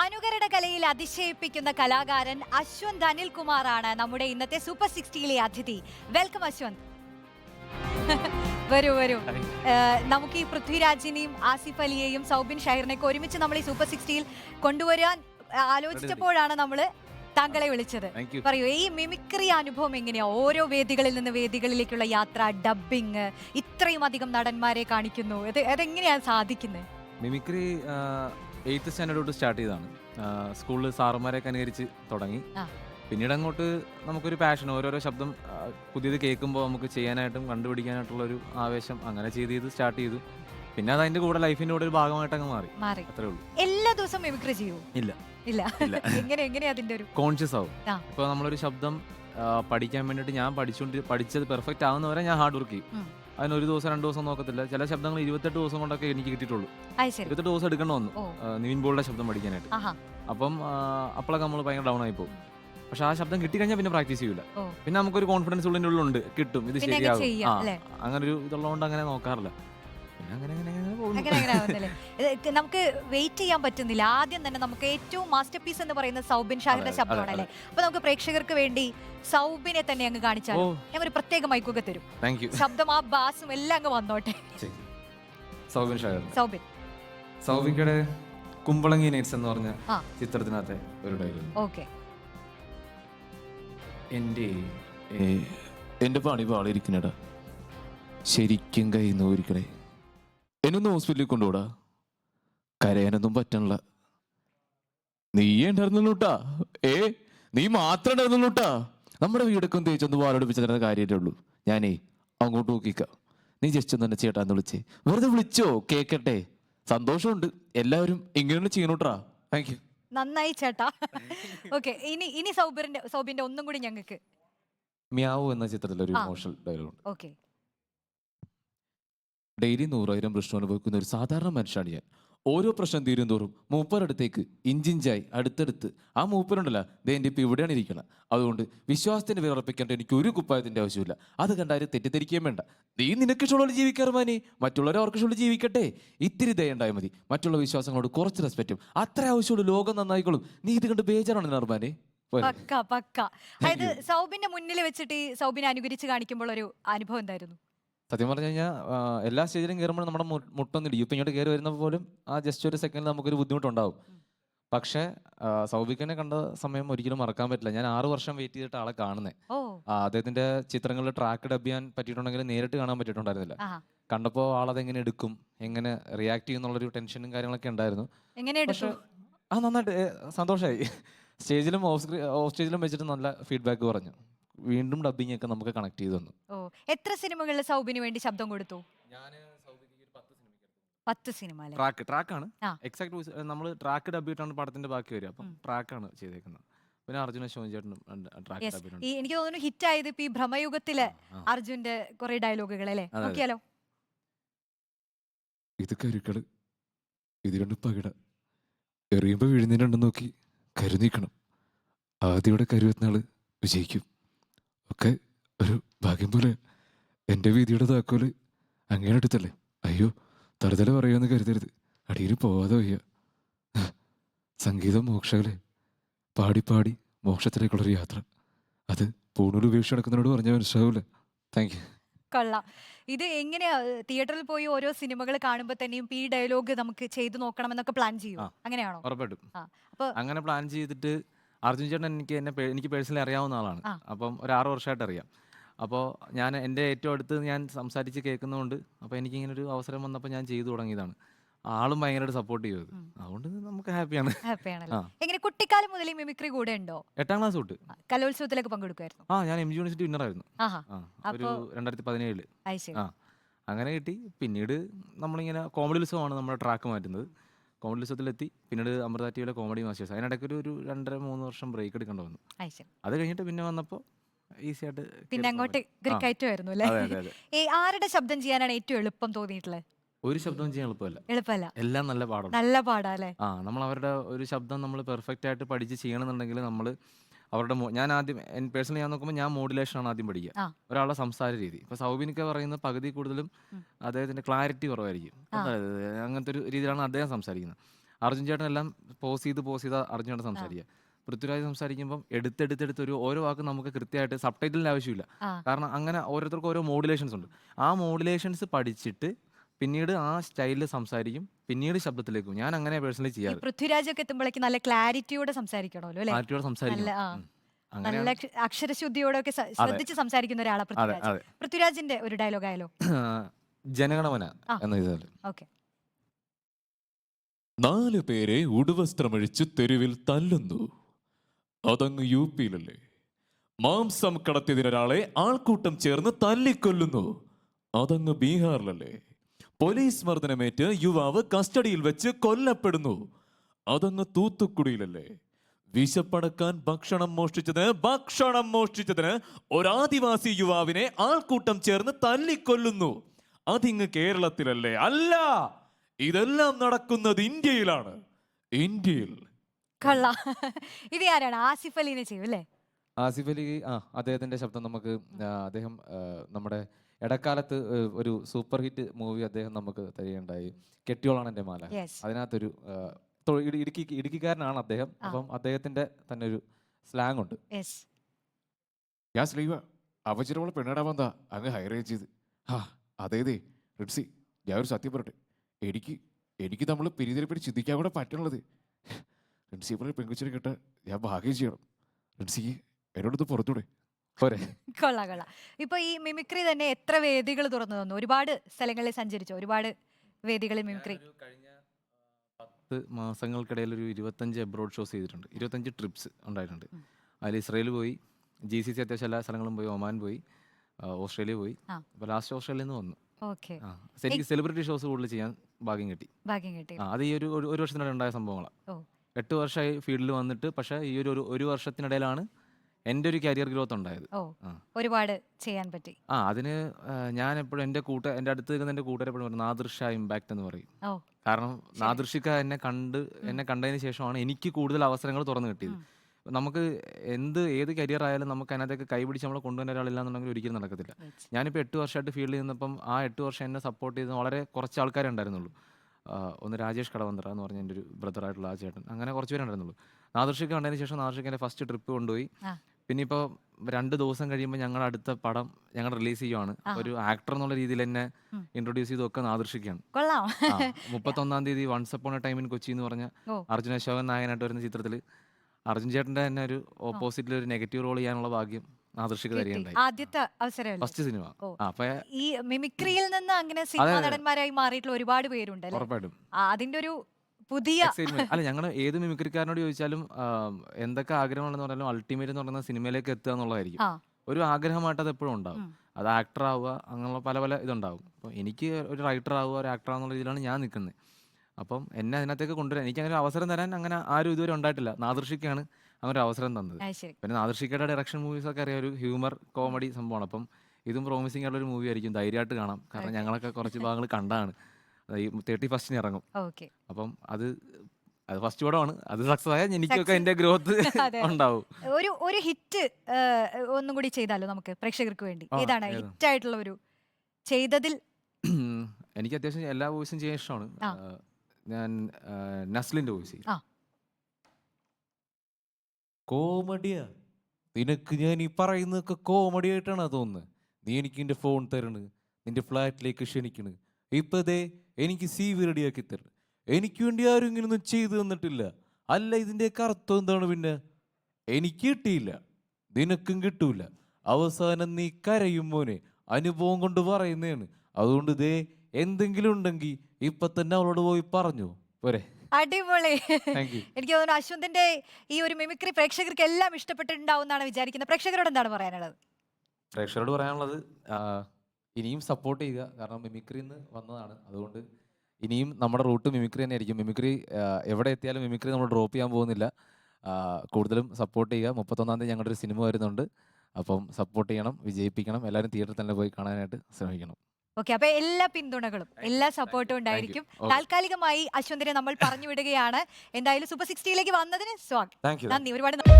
അനുകരണ കലയിൽ അതിശയിപ്പിക്കുന്ന കലാകാരൻ അശ്വന്ത് അനിൽകുമാറാണ് നമ്മുടെ ഇന്നത്തെ സൂപ്പർ സിക്സ്റ്റിയിലെ അതിഥി. വെൽക്കം അശ്വന്ത്. വരൂ വരൂ. നമുക്ക് ഈ പൃഥ്വിരാജിനെയും ആസിഫ് അലിയെയും സൗബിൻ ഷഹീറിനെയൊക്കെ ഒരുമിച്ച് നമ്മൾ ഈ സൂപ്പർ സിക്സ്റ്റിയിൽ കൊണ്ടുവരാൻ ആലോചിച്ചപ്പോഴാണ് നമ്മൾ താങ്കളെ വിളിച്ചത്. പറയൂ ഈ മിമിക്രി അനുഭവം എങ്ങനെയാ? ഓരോ വേദികളിൽ നിന്ന് വേദികളിലേക്കുള്ള യാത്ര ഡബിങ് ഇത്രയും അധികം നടന്മാരെ കാണിക്കുന്നു. ഇത് അതെങ്ങനെയാണ് സാധിക്കുന്നത്? മിമിക്രി എയ്ത്ത് സ്റ്റാൻഡേർഡ് തൊട്ട് സ്റ്റാർട്ട് ചെയ്തതാണ് സ്കൂളിൽ സാറുമാരെയൊക്കെ അനുകരിച്ച് തുടങ്ങി ആ. പിന്നീട് അങ്ങോട്ട് നമുക്കൊരു പാഷൻ ഓരോരോ ശബ്ദം ആ, പുതിയത് കേൾക്കുമ്പോൾ നമുക്ക് ചെയ്യാനായിട്ടും കണ്ടുപിടിക്കാനായിട്ടുള്ള ഒരു ആവേശം അങ്ങനെ ചെയ്ത് ചെയ്ത് സ്റ്റാർട്ട് ചെയ്തു പിന്നെ അത് അതിന്റെ കൂടെ ലൈഫിന്റെ കൂടെ ഒരു ഭാഗമായിട്ട് അങ്ങ് മാറി മാറി അത്രേ ഉള്ളൂ എല്ലാ ദിവസവും മിമിക്രി ചെയ്യൂ ഇല്ല. ഇല്ല ഇല്ല. എങ്ങനെ എങ്ങനെയാ അതിന്റെ ഒരു കോൺഷ്യസ് ആവും ആ. ഇപ്പോൾ നമ്മളൊരു ശബ്ദം ആ, പഠിക്കാൻ വേണ്ടിട്ട് ഞാൻ പഠിച്ചുകൊണ്ട് പഠിച്ചത് പെർഫെക്റ്റ് ആവുന്നവരെ ഞാൻ ഹാർഡ് വർക്ക് ചെയ്യും ഉം. അതിന് ഒരു ദിവസം രണ്ട് ദിവസം നോക്കത്തില്ല. ചില ശബ്ദങ്ങൾ ഇരുപത്തെട്ട് ദിവസം കൊണ്ടൊക്കെ എനിക്ക് കിട്ടിയിട്ടുള്ളൂ. ഇരുപത്തെട്ട് ദിവസം എടുക്കണം വന്നു നിവിൻ ബോളിന്റെ ശബ്ദം പഠിക്കാനായിട്ട്. അപ്പം അപ്പോഴൊക്കെ നമ്മൾ ഭയങ്കര ഡൗൺ ആയി പോകും. പക്ഷെ ആ ശബ്ദം കിട്ടി കഴിഞ്ഞാൽ പിന്നെ പ്രാക്ടീസ് ചെയ്യൂല. പിന്നെ നമുക്കൊരു കോൺഫിഡൻസ് ഉള്ളിന്റെ ഉള്ളുണ്ട് കിട്ടും. ഇത് ശരിയാകും? അങ്ങനെ ഒരു ഇതുള്ളതുകൊണ്ട് അങ്ങനെ നോക്കാറില്ല. പിന്നെ അങ്ങനെ അങ്ങനെ അങ്ങനെ പോകുന്നു. അങ്ങനെ അങ്ങനെ ആവുന്നല്ലേ? ഇത് നമുക്ക് വെയിറ്റ് ചെയ്യാൻ പറ്റുന്നില്ല. ആദ്യം തന്നെ നമുക്ക് ഏറ്റവും മാസ്റ്റർ പീസ് എന്ന് പറയുന്ന സൗബിൻ ഷാഹിന്റെ ശബ്ദമാണല്ലേ? ശബ്ദമാണ് അതെ, അല്ലേ അപ്പൊ നമുക്ക് പ്രേക്ഷകർക്ക് വേണ്ടി സൗബിനെ തന്നെ അങ്ങ് കാണിച്ചാൽ ഓ. ഞാൻ ഒരു പ്രത്യേക മൈക്കൊക്കെ തരും. താങ്ക് യു ശബ്ദം ആ ബാസും എല്ലാം അങ്ങ് വന്നോട്ടെ. സൗബിൻ സൗബിൻ. സൗബിക്കയുടെ കുമ്പളങ്ങി നൈറ്റ്സ് എന്ന് പറഞ്ഞ ആ. ചിത്രത്തിനകത്തെ ഒരു ഡയലോഗ് ഓക്കെ. എന്റെ എന്റെ പണി പാളിരിക്കണേടാ ശരിക്കും കൈ നോരിക്കണേ എന്നൊന്ന് ഹോസ്പിറ്റലിൽ കൊണ്ടുപോടാ കരയാനൊന്നും പറ്റണില്ല. നീ ഉണ്ടായിരുന്നുള്ളൂട്ടാ ഏ നീ മാത്രം ഉണ്ടായിരുന്നുള്ളൂട്ടാ നമ്മുടെ വീടൊക്കെ തേച്ചൊന്ന് വാലോടിപ്പിച്ച് തരുന്ന കാര്യമേ ഉള്ളൂ. ഞാനേ അങ്ങോട്ട് നോക്കിക്ക. നീ ജസ്റ്റ് ഒന്ന് എന്നെ ചേട്ടാന്ന് വിളിച്ചേ. വെറുതെ വിളിച്ചോ? കേക്കട്ടെ. സന്തോഷമുണ്ട്. എല്ലാവരും ഇങ്ങനെ ചെയ്യണോട്ടാ. താങ്ക് യു നന്നായി ചേട്ടാ. ഓക്കെ ഇനി ഇനി സൗബിന്റെ സൗബിന്റെ ഒന്നും കൂടി ഞങ്ങൾക്ക് മ്യാവു എന്ന ചിത്രത്തിൽ ഒരു. ഇമോഷണൽ ഡയലോഗ് ഓക്കെ ഡെയിലി നൂറായിരം പ്രശ്നം അനുഭവിക്കുന്ന ഒരു സാധാരണ മനുഷ്യനാണ് ഞാൻ. ഓരോ പ്രശ്നം തീരും തോറും മൂപ്പരടുത്തേക്ക് ഇഞ്ചിഞ്ചായി അടുത്തടുത്ത്. ആ മൂപ്പരുണ്ടല്ല ദേ എന്റെ ഇപ്പം ഇവിടെയാണ് ഇരിക്കണം അതുകൊണ്ട് വിശ്വാസത്തിന് വിറപ്പിക്കേണ്ട എനിക്ക് ഒരു കുപ്പായത്തിന്റെ ആവശ്യമില്ല അത് കണ്ടാരും തെറ്റിദ്ധരിക്കുകയും വേണ്ട. നീ നിനക്ക് ഇഷ്ടമുള്ള ജീവിക്കാറുമാനെ മറ്റുള്ളവരെ അവർക്ക് ഇഷ്ടമുള്ള ജീവിക്കട്ടെ. ഇത്തിരി ദയുണ്ടായാൽ മതി. മറ്റുള്ള വിശ്വാസങ്ങളോട് കുറച്ച് റെസ്പെക്റ്റും അത്ര ആവശ്യമുള്ള ലോകം നന്നായിക്കോളും. നീ ഇത് കണ്ട് ബേജാറാണ് നർമാനെ പക്ക പക്ക. അതായത് സൗബിന്റെ മുന്നിൽ വെച്ചിട്ട് ഈ സൗബിനെ അനുകരിച്ച് കാണിക്കുമ്പോൾ ഒരു അനുഭവം എന്തായിരുന്നു? സത്യം പറഞ്ഞു കഴിഞ്ഞാൽ എല്ലാ സ്റ്റേജിലും കയറുമ്പോൾ നമ്മുടെ മുട്ടൊന്നും ഇടിക്കും ഇപ്പം ഇങ്ങോട്ട് കയറി വരുന്ന പോലും ആ ജസ്റ്റ് ഒരു സെക്കൻഡിൽ നമുക്കൊരു ബുദ്ധിമുട്ടുണ്ടാവും. പക്ഷേ സൗബിക്കനെ കണ്ട സമയം ഒരിക്കലും മറക്കാൻ പറ്റില്ല. ഞാൻ ആറു വർഷം വെയിറ്റ് ചെയ്തിട്ട് ആളെ കാണുന്നേ. അദ്ദേഹത്തിന്റെ ചിത്രങ്ങളിൽ ട്രാക്ക് ഡബ് ചെയ്യാൻ പറ്റിയിട്ടുണ്ടെങ്കിൽ നേരിട്ട് കാണാൻ പറ്റിയിട്ടുണ്ടായിരുന്നില്ല. കണ്ടപ്പോൾ ആളത് എങ്ങനെ എടുക്കും എങ്ങനെ റിയാക്ട് ചെയ്യുന്നുള്ളൊരു ടെൻഷനും കാര്യങ്ങളൊക്കെ ഉണ്ടായിരുന്നു. പക്ഷേ ആ നന്നായിട്ട് സന്തോഷമായി സ്റ്റേജിലും ഓഫ് സ്റ്റേജിലും വെച്ചിട്ട് നല്ല ഫീഡ്ബാക്ക് പറഞ്ഞു വീണ്ടും ഡബിങ് ഒക്കെ നമുക്ക് കണക്ട് ചെയ്തു തന്നു. ഓ എത്ര സിനിമകളിൽ സൗബിന് വേണ്ടി ശബ്ദം കൊടുത്തു? പത്ത് സിനിമ അല്ലേ? ട്രാക്ക് ട്രാക്കാണ്. എക്സാക്ട് നമ്മൾ ട്രാക്ക് ഡബ് ചെയ്തിട്ടാണ് പടത്തിന്റെ ബാക്കി വരിക. അപ്പം ട്രാക്കാണ് ചെയ്തേക്കുന്നത്. പിന്നെ അർജുന ശോചേട്ടനും ചേട്ടനും ട്രാക്ക്. ഡബ് ചെയ്തിട്ടുണ്ട്. ഈ എനിക്ക് തോന്നുന്നു ഹിറ്റ് ആയത് ഇപ്പൊ ഈ ഭ്രമയുഗത്തിലെ. അർജുന്റെ കുറെ ഡയലോഗുകൾ അല്ലേ. നോക്കിയാലോ? ഇത് കരുക്കൾ. ഇത് കണ്ട് പകിട. എറിയുമ്പോൾ വീഴുന്നതിനുണ്ടെന്ന് നോക്കി കരുനീക്കണം. ആദ്യയുടെ കരുവെത്തനാൾ വിജയിക്കും. ഒക്കെ ഒരു ഭാഗ്യം പോലെ എന്റെ വീതിയുടെ താക്കോൽ അങ്ങനെ എടുത്തല്ലേ അയ്യോ തറുതല പറയുമെന്ന് കരുതരുത്. അടിയിൽ പോവാതെ വയ്യ. സംഗീതം മോക്ഷകലെ. പാടി പാടി മോക്ഷത്തിലേക്കുള്ളൊരു യാത്ര. അത് പൂണൂൽ ഉപേക്ഷിച്ച് നടക്കുന്നതിനോട് പറഞ്ഞാൽ മനസ്സിലാവൂല. താങ്ക് യു കൊള്ളാം. ഇത് എങ്ങനെയാ? തിയേറ്ററിൽ പോയി ഓരോ സിനിമകൾ കാണുമ്പോൾ തന്നെയും ഈ ഡയലോഗ് നമുക്ക് ചെയ്തു നോക്കണമെന്നൊക്കെ പ്ലാൻ ചെയ്യും? അങ്ങനെയാണോ? ഉറപ്പായിട്ടും. അങ്ങനെ പ്ലാൻ ചെയ്തിട്ട് അർജുൻ ചേട്ടൻ എനിക്ക് എന്നെ പേ- എനിക്ക് പേഴ്സണലി അറിയാവുന്ന ആളാണ്. ആ. അപ്പം ഒരു ആറ് വർഷമായിട്ട് അറിയാം. അപ്പോൾ ഞാൻ എന്റെ ഏറ്റവും അടുത്ത് ഞാൻ സംസാരിച്ച് കേൾക്കുന്നതുകൊണ്ട് അപ്പോൾ എനിക്ക് ഇങ്ങനെ ഒരു അവസരം വന്നപ്പോൾ ഞാൻ ചെയ്തു തുടങ്ങിയതാണ്. ആളും ഭയങ്കരമായിട്ട് സപ്പോർട്ട് ചെയ്തത്. അതുകൊണ്ട് നമുക്ക് ഹാപ്പിയാണ് ഹാപ്പിയാണല്ലോ? ആ. എങ്ങനെ കുട്ടിക്കാലം മുതൽ ഈ മിമിക്രി കൂടെ ഉണ്ടോ? എട്ടാം ക്ലാസ് തൊട്ട്. കലോത്സവത്തിലേക്ക് കലോത്സവത്തിലൊക്കെ പങ്കെടുക്കുമായിരുന്നു ആ ഞാൻ എം ജി യൂണിവേഴ്സിറ്റി വിന്നറായിരുന്നു ആഹാ. ആ ഒരു അപ്പോ- രണ്ടായിരത്തി പതിനേഴിൽ അത് ശരി. ആ അങ്ങനെ കിട്ടി. പിന്നീട് നമ്മളിങ്ങനെ കോമഡി ഉത്സവമാണ് നമ്മുടെ ട്രാക്ക് മാറ്റുന്നത്. കോമഡി ഉത്സവത്തിലെത്തി പിന്നീട് അമൃത കോമഡി മാസ്റ്റേഴ്സ് അതിനിടയ്ക്ക് ഒരു ഒരു രണ്ടര മൂന്ന് വർഷം ബ്രേക്ക് എടുക്കേണ്ടി വന്നു. അത് കഴിഞ്ഞിട്ട് പിന്നെ വന്നപ്പോൾ ഈസി ആയിട്ട് പിന്നെ അങ്ങോട്ട്. കയറ്റുമായിരുന്നു അല്ലേ? ആരുടെ ശബ്ദം ചെയ്യാനാണ് ഏറ്റവും എളുപ്പം തോന്നിയിട്ടുള്ളത് ഒരു ശബ്ദം ചെയ്യാൻ എളുപ്പമല്ല. എളുപ്പമല്ല. എല്ലാം നല്ല പാടാണ്. നല്ല പാടാ അല്ലേ? ആ നമ്മൾ അവരുടെ ഒരു ശബ്ദം നമ്മൾ പെർഫെക്റ്റ് ആയിട്ട് പഠിച്ച് ചെയ്യണമെന്നുണ്ടെങ്കിൽ നമ്മൾ അവരുടെ ഞാൻ ആദ്യം പേഴ്സണലി ഞാൻ നോക്കുമ്പോൾ ഞാൻ മോഡുലേഷൻ ആണ് ആദ്യം പഠിക്കുക ഒരാളെ ഒരാളുടെ സംസാര രീതി. ഇപ്പൊ സൗബിനൊക്കെ പറയുന്ന പകുതി കൂടുതലും അദ്ദേഹത്തിന്റെ ക്ലാരിറ്റി കുറവായിരിക്കും. അങ്ങനത്തെ ഒരു രീതിയിലാണ് അദ്ദേഹം സംസാരിക്കുന്നത്. അർജുൻ ചേട്ടൻ എല്ലാം പോസ് ചെയ്ത് പോസ് ചെയ്ത് അർജുൻ ചേട്ടൻ സംസാരിക്കുക പൃഥ്വിരാജ് സംസാരിക്കുമ്പോൾ എടുത്തെടുത്തെടുത്ത് ഒരു ഓരോ വാക്ക് നമുക്ക് കൃത്യമായിട്ട് സബ് ടൈറ്റിലിന്റെ ആവശ്യമില്ല. കാരണം അങ്ങനെ ഓരോരുത്തർക്കും ഓരോ മോഡുലേഷൻസ് ഉണ്ട്. ആ മോഡുലേഷൻസ് പഠിച്ചിട്ട് പിന്നീട് ആ സ്റ്റൈലിൽ സംസാരിക്കും പിന്നീട് ശബ്ദത്തിലേക്ക് ഞാൻ അങ്ങനെ പേഴ്സണലി ഈ ചെയ്യാറ്. പൃഥ്വിരാജ് ഒക്കെ എത്തുമ്പോഴേക്ക് നല്ല ക്ലാരിറ്റിയോടെ സംസാരിക്കണമല്ലോ അല്ലെ? ആറ്റിയോട് സംസാരിക്കും നല്ല, ആ. നല്ല അക്ഷ- അക്ഷരശുദ്ധിയോടെ ഒക്കെ ശ്രദ്ധിച്ച് സംസാരിക്കുന്ന ഒരാളാണ് പൃഥ്വിരാജ്. അതെ. പൃഥ്വിരാജിന്റെ ഒരു ഡയലോഗ് ആയാലോ? ജനഗണമന ആ. എന്ന ഇതിൽ ഓക്കെ. നാല് പേരെ ഉടുവസ്ത്രമഴിച്ച് തെരുവിൽ തല്ലുന്നു. അതങ്ങ് യു പിയിലല്ലേ. മാംസം കടത്തിയതിനൊരാളെ ആൾക്കൂട്ടം ചേർന്ന് തല്ലിക്കൊല്ലുന്നു. അതങ്ങ് ബീഹാറിലല്ലേ. പോലീസ് മർദ്ദനമേറ്റ് യുവാവ് കസ്റ്റഡിയിൽ വെച്ച് കൊല്ലപ്പെടുന്നു. അതങ്ങ് തൂത്തുക്കുടിയിലല്ലേ? വിശപ്പടക്കാൻ ഭക്ഷണം മോഷ്ടിച്ചതിന് ഭക്ഷണം മോഷ്ടിച്ചതിന് ഒരാദിവാസി യുവാവിനെ ആൾക്കൂട്ടം ചേർന്ന് തല്ലിക്കൊല്ലുന്നു. അതിങ്ങ് കേരളത്തിലല്ലേ? അല്ല! ഇതെല്ലാം നടക്കുന്നത് ഇന്ത്യയിലാണ്. ഇന്ത്യയിൽ. കള്ള. ഇത് ആരാണ്? ആസിഫ് അലീനെ ചെയ്യും അല്ലേ? ആസിഫ് അലി ആ അദ്ദേഹത്തിന്റെ ശബ്ദം നമുക്ക് ആ, അദ്ദേഹം ആ, നമ്മുടെ ഇടക്കാലത്ത് ഒരു സൂപ്പർ ഹിറ്റ് മൂവി അദ്ദേഹം നമുക്ക് തരികയുണ്ടായി. കെട്ടിയോളാണ് എന്റെ മാല. അതിനകത്തൊരു ഇടുക്കി ഇടുക്കിക്കാരനാണ് അദ്ദേഹം. അപ്പം അദ്ദേഹത്തിന്റെ തന്നെ ഒരു സ്ലാങ് ഉണ്ട് യെസ് ഞാൻ സ്ലീവ അവചരമുള്ള പെണ്ണിടാൻ വന്നാ അങ്ങ് ഹൈറേജ് ചെയ്ത്. ആ അതേതേ റിഡ്സി ഞാൻ ഒരു സത്യം പറയട്ടെ. എനിക്ക് എനിക്ക് നമ്മൾ പിരിതിരിപ്പടി ചിന്തിക്കാൻ കൂടെ പറ്റുള്ളത് റിഡ്സി പറഞ്ഞ പെൺകുച്ചിനെ കേട്ട ഞാൻ ഭാഗ്യം ചെയ്യണം. റിഡ്സിക്ക് എന്നോടൊന്ന് പുറത്തൂടെ. പോരെ. കൊള്ളാം കൊള്ളാം. ഇപ്പൊ ഈ മിമിക്രി തന്നെ എത്ര വേദികൾ തുറന്നു തന്നു? ഒരുപാട് സ്ഥലങ്ങളിൽ സഞ്ചരിച്ചു? ഒരുപാട് വേദികളിൽ മിമിക്രി? കഴിഞ്ഞ പത്ത് മാസങ്ങൾക്കിടയിൽ ഒരു ഇരുപത്തഞ്ച് എബ്രോഡ് ഷോസ് ചെയ്തിട്ടുണ്ട്. ഇരുപത്തഞ്ച് ട്രിപ്സ് ഉണ്ടായിട്ടുണ്ട്. അതിൽ ഇസ്രയേൽ പോയി ജി സി സി അത്യാവശ്യം എല്ലാ സ്ഥലങ്ങളും പോയി ഒമാൻ പോയി ആ, ഓസ്ട്രേലിയ പോയി. ആ. അപ്പോൾ ലാസ്റ്റ് ഓസ്ട്രേലിയയിൽ നിന്ന് വന്നു. ഓക്കെ. ആ so എനിക്ക് സെലിബ്രിറ്റി ഷോസ് കൂടുതൽ ചെയ്യാൻ ഭാഗ്യം കിട്ടി. ഭാഗ്യം കിട്ടി. ആ അത് ഈ ഒരു ഒരു- ഒരു വർഷത്തിനിടെ ഉണ്ടായ സംഭവങ്ങളാണ് ഓ. എട്ട് വർഷമായി ഫീൽഡിൽ വന്നിട്ട് പക്ഷേ ഈ ഒരു ഒരു- ഒരു വർഷത്തിനിടയിലാണ് എന്റെ ഒരു കരിയർ ഗ്രോത്ത് ഉണ്ടായത്. ഓ ഒരുപാട് ചെയ്യാൻ പറ്റി. ആ അതിന് ഞാൻ എപ്പോഴും എന്റെ കൂട്ട എന്റെ അടുത്ത് നിൽക്കുന്ന എന്റെ കൂട്ടുകാരെ എപ്പോഴും പറയും നാദൃഷ ഇമ്പാക്റ്റ് എന്ന് പറയും. ഓ കാരണം നാദൃഷിക എന്നെ കണ്ട് എന്നെ കണ്ടതിന് ശേഷമാണ് എനിക്ക് കൂടുതൽ അവസരങ്ങൾ തുറന്നു കിട്ടിയത്. നമുക്ക് എന്ത് ഏത് കരിയർ ആയാലും നമുക്ക് അതിനകത്തേക്ക് കൈപിടിച്ച് നമ്മളെ കൊണ്ടുവന്ന ഒരാളില്ലാന്നുണ്ടെങ്കിൽ ഒരിക്കലും നടക്കത്തില്ല. ഞാനിപ്പോൾ എട്ട് വർഷമായിട്ട് ഫീൽഡിൽ നിന്നപ്പം ആ എട്ട് വർഷം എന്നെ സപ്പോർട്ട് ചെയ്ത് വളരെ കുറച്ച് ആൾക്കാരെ ഉണ്ടായിരുന്നുള്ളൂ. ഒന്ന് രാജേഷ് കടവന്ത്ര എന്ന് പറഞ്ഞ എന്റെ ഒരു ബ്രദറായിട്ടുള്ള ആ ചേട്ടൻ. അങ്ങനെ കുറച്ച് പേരുണ്ടായിരുന്നുള്ളൂ നാദർഷിക്ക് കണ്ടതിന് ശേഷം നാദർഷിക്ക് എന്റെ ഫസ്റ്റ് ട്രിപ്പ് കൊണ്ടുപോയി. പിന്നെ ഇപ്പോൾ രണ്ട് ദിവസം കഴിയുമ്പോൾ ഞങ്ങളുടെ അടുത്ത പടം ഞങ്ങൾ റിലീസ് ചെയ്യുവാണ് ആ. ഒരു ആക്ടർ എന്നുള്ള രീതിയിൽ എന്നെ ഉം. ഇൻട്രൊഡ്യൂസ് ചെയ്തൊക്കെ ആദർശിക്കുകയാണ് കൊള്ളാം ആ, മുപ്പത്തൊന്നാം തീയതി once upon a time in Kochi എന്ന് പറഞ്ഞ ഓ. അർജുന അശോകൻ നായകനായിട്ട് വരുന്ന ചിത്രത്തിൽ അർജുൻ ചേട്ടന്റെ തന്നെ ഒരു ഓപ്പോസിറ്റിൽ ഒരു നെഗറ്റീവ് റോൾ ചെയ്യാനുള്ള ഭാഗ്യം നാദർഷിക കിട്ടി. തരികയുണ്ടായി ആദ്യത്തെ അവസരമല്ലേ ഫസ്റ്റ് സിനിമ ഓ. ആ അപ്പൊ ഈ മിമിക്രിയിൽ നിന്ന് അങ്ങനെ സിനിമാ. നടന്മാരായി മാറിയിട്ടുള്ള ഒരുപാട് പേരുണ്ടല്ലേ ഉറപ്പായിട്ടും ആ, അതിന്റെ ഒരു പുതിയ. അല്ല ഞങ്ങൾ ഏത് മിമിക്രിക്കാരനോട് ചോദിച്ചാലും ആ, എന്തൊക്കെ ആഗ്രഹമാണെന്ന് പറഞ്ഞാലും അൾട്ടിമേറ്റ് എന്ന് പറയുന്ന സിനിമയിലേക്ക് എത്തുക എന്നുള്ളതായിരിക്കും. ആ. ഒരു ആഗ്രഹമായിട്ട് അത് എപ്പോഴും ഉണ്ടാവും. ഉം. അത് ആക്ടർ ആവുക അങ്ങനെയുള്ള പല പല ഇതുണ്ടാവും. അപ്പോൾ എനിക്ക് ഒരു റൈറ്റർ ആവുക ഒരു ആക്ടർ ആവുന്ന രീതിയിലാണ് ഞാൻ നിൽക്കുന്നത്. അപ്പം എന്നെ അതിനകത്തേക്ക് കൊണ്ടുവരാൻ എനിക്ക് അങ്ങനെ ഒരു അവസരം തരാൻ അങ്ങനെ ആരും ഇതുവരെ ഉണ്ടായിട്ടില്ല. നാദർഷിക്കാണ് അങ്ങനെ ഒരു അവസരം തന്നത്. അത് ശരി. പിന്നെ നാദൃശിക്കയുടെ ഡയറക്ഷൻ മൂവീസ് ഒക്കെ അറിയാം ഒരു ഹ്യൂമർ കോമഡി സംഭവമാണ്. അപ്പം ഇതും പ്രോമിസിംഗ് ആയിട്ടുള്ള ഒരു മൂവി ആയിരിക്കും. ധൈര്യമായിട്ട് കാണാം. കാരണം ഞങ്ങളൊക്കെ കുറച്ച് ഭാഗങ്ങൾ കണ്ടാണ് ഈ തേർട്ടി ഫസ്റ്റിന് ഇറങ്ങും. ഓക്കെ. അപ്പം അത് അത് ഫസ്റ്റ് പടമാണ്. അത് സക്സസ് ആയാൽ എനിക്കൊക്കെ എന്റെ എന്റെ ഗ്രോത്ത് ഉണ്ടാവും. ഒരു ഒരു ഹിറ്റ് ഒന്നും കൂടി ചെയ്താലോ നമുക്ക് പ്രേക്ഷകർക്ക് വേണ്ടി? ഏതാണ് ഹിറ്റ് ആയിട്ടുള്ള ഒരു ചെയ്തതിൽ? എനിക്ക് അത്യാവശ്യം എല്ലാ വോയിസും ചെയ്യാൻ ഇഷ്ടമാണ്. ഞാൻ നസ്ലിന്റെ വോയിസ്. കോമഡിയാ. നിനക്ക് ഞാൻ ഈ പറയുന്നതൊക്കെ കോമഡി ആയിട്ടാണ് തോന്നുന്നത്? നീ എനിക്ക് നിന്റെ ഫോൺ തരണ്. നിന്റെ ഫ്ലാറ്റിലേക്ക് ക്ഷണിക്കണ്. ഇപ്പൊ ദേ എനിക്ക് സി വി റെഡിയാക്കി തരണം എനിക്ക് വേണ്ടി ആരും ഇങ്ങനൊന്നും ചെയ്തു തന്നിട്ടില്ല. അല്ല ഇതിന്റെയൊക്കെ അർത്ഥം എന്താണ് പിന്നെ? എനിക്ക് കിട്ടിയില്ല. നിനക്കും കിട്ടൂല. അവസാനം നീ കരയും മോനെ. അനുഭവം കൊണ്ട് പറയുന്നതാണ്. അതുകൊണ്ട് ദേ എന്തെങ്കിലും ഉണ്ടെങ്കിൽ ഇപ്പൊ തന്നെ അവളോട് പോയി പറഞ്ഞു. പോരെ. അടിപൊളി. എനിക്ക് തോന്നുന്നു അശ്വന്തിന്റെ ഈ ഒരു മിമിക്രി പ്രേക്ഷകർക്ക് എല്ലാം ഇഷ്ടപ്പെട്ടിട്ടുണ്ടാവും എന്നാണ് വിചാരിക്കുന്നത്. പ്രേക്ഷകരോട് എന്താണ് പറയാനുള്ളത്? പ്രേക്ഷകരോട് പറയാനുള്ളത് ഇനിയും സപ്പോർട്ട് ചെയ്യുക. കാരണം മിമിക്രിയിൽ നിന്ന് വന്നതാണ്. അതുകൊണ്ട് ഇനിയും നമ്മുടെ റൂട്ട് മിമിക്രി തന്നെ ആയിരിക്കും. മിമിക്രി എവിടെ എത്തിയാലും മിമിക്രി നമ്മൾ ഡ്രോപ്പ് ചെയ്യാൻ പോകുന്നില്ല. കൂടുതലും സപ്പോർട്ട് ചെയ്യുക. മുപ്പത്തൊന്നാം തീയതി ഞങ്ങളുടെ ഒരു സിനിമ വരുന്നുണ്ട്. അപ്പം സപ്പോർട്ട് ചെയ്യണം വിജയിപ്പിക്കണം. എല്ലാവരും തിയേറ്ററിൽ തന്നെ പോയി കാണാനായിട്ട് ശ്രമിക്കണം. ഓക്കെ അപ്പൊ എല്ലാ പിന്തുണകളും എല്ലാ സപ്പോർട്ടും ഉണ്ടായിരിക്കും. Okay. താൽക്കാലികമായി അശ്വന്തിനെ നമ്മൾ പറഞ്ഞു വിടുകയാണ് എന്തായാലും സൂപ്പർ സിക്സ്റ്റിയിലേക്ക് വന്നതിന് സ്വാഗതം നന്ദി. ഒരുപാട് നന്ദി.